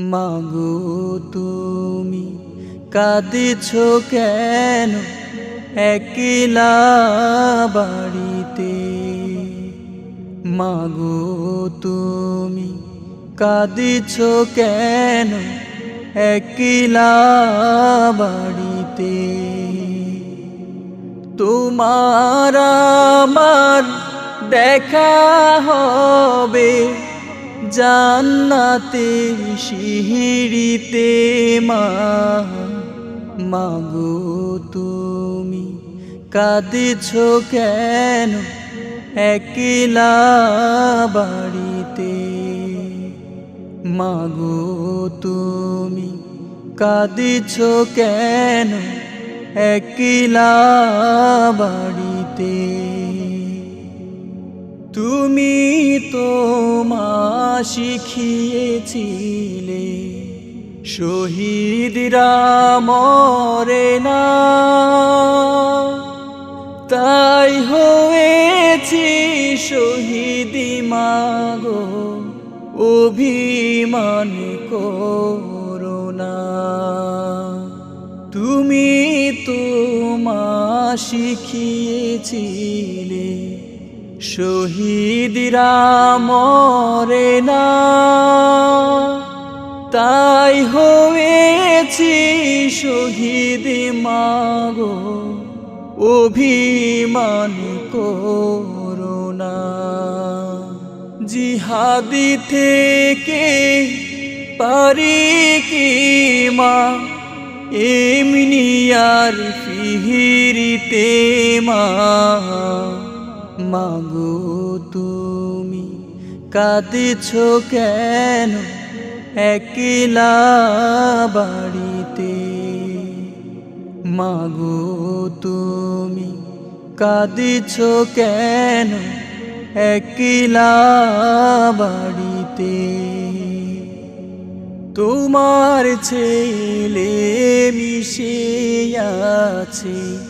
মাগো তুমি, কাঁদিছ কেন একলা বাড়িতে? মাগো তুমি, কাঁদিছ কেন একলা বাড়িতে? তোমার আমার দেখা হবে। জান্নাতের শিহিরিতে মা, মাগো তুমি কাঁদিছ কেন একলা বাড়িতে? মাগো তুমি কাঁদিছ কেন একলা বাড়িতে? তুমি তো মা শিখিয়েছিলে, শহীদরা মরে না। তাই হয়েছি শহীদি মাগো অভিমান করোনা তুমি তো মা শিখিয়েছিলে শহীদরা মরে না। তাই হয়েছি শহীদ মাগো, অভিমান করোনা জিহাদি থেকে পারি কি মা? এমনি আর ফিহিরিতে মা। মাগো তুমি, কাঁদিছ কেন একলা বাড়িতে? মাগো তুমি, কাঁদিছ কেন একলা বাড়িতে? তোমার ছেলে মিশে আছে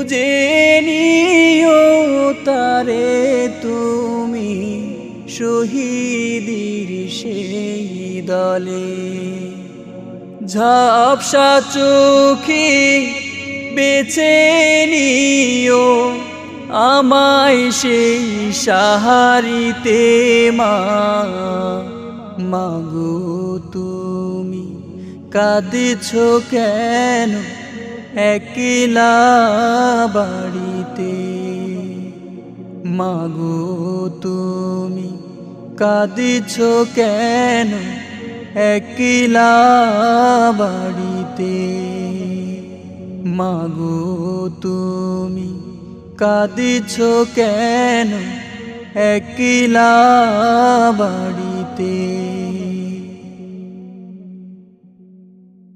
খুঁজে নিও তারে তুমি শহীদির সেই দলে। ঝাপসা চোখে বেছে নিও আমায় সেই সাহারিতে মা। মাগো তুমি, কাঁদিছ কেন? একলা বাড়িতে। মাগো তুমি কাঁদিছ কেন একলা বাড়িতে? মাগো তুমি কাঁদিছ কেন একলা বাড়িতে?